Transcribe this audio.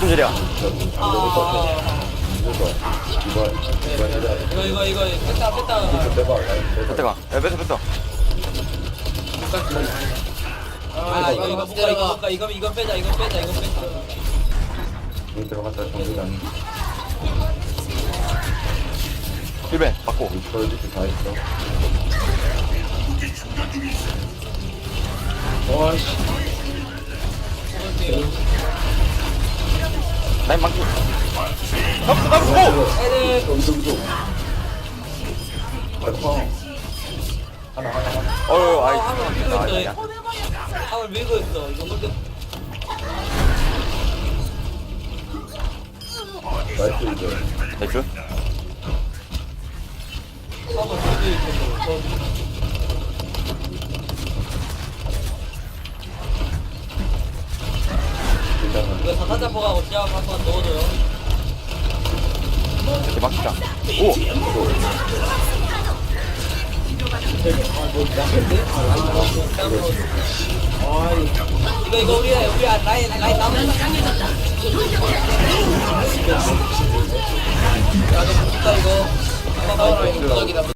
손질이야. 아, 이거 이거 이거 뺐다 뺐다 뺐다가. 야, 뺐어, 뺐어. 아 이거 이거 뭔가 이거 뭔가 이거 이거 빼자 이거 빼자 이거 빼자 들어갔다 정리장 1배, 맞고. 벌집이 다 있어. 와씨. 라인 망치. 음성도. 알파. 하나 하나 하나. 어휴, 아이. 밀고 아, 있어 아니야. 한번 밀고 있어 이거 근데 나이스 이제. 나이스. 한번 밀고 있어 이거 사탄 잡고가고 시합 한번 넣어줘요. 이렇게 막히다. 오! 이거 이거 우리 우리 아, 라인 라인 나무 야너 죽다 이거. 아마 나오라 이거 아, 무적이다.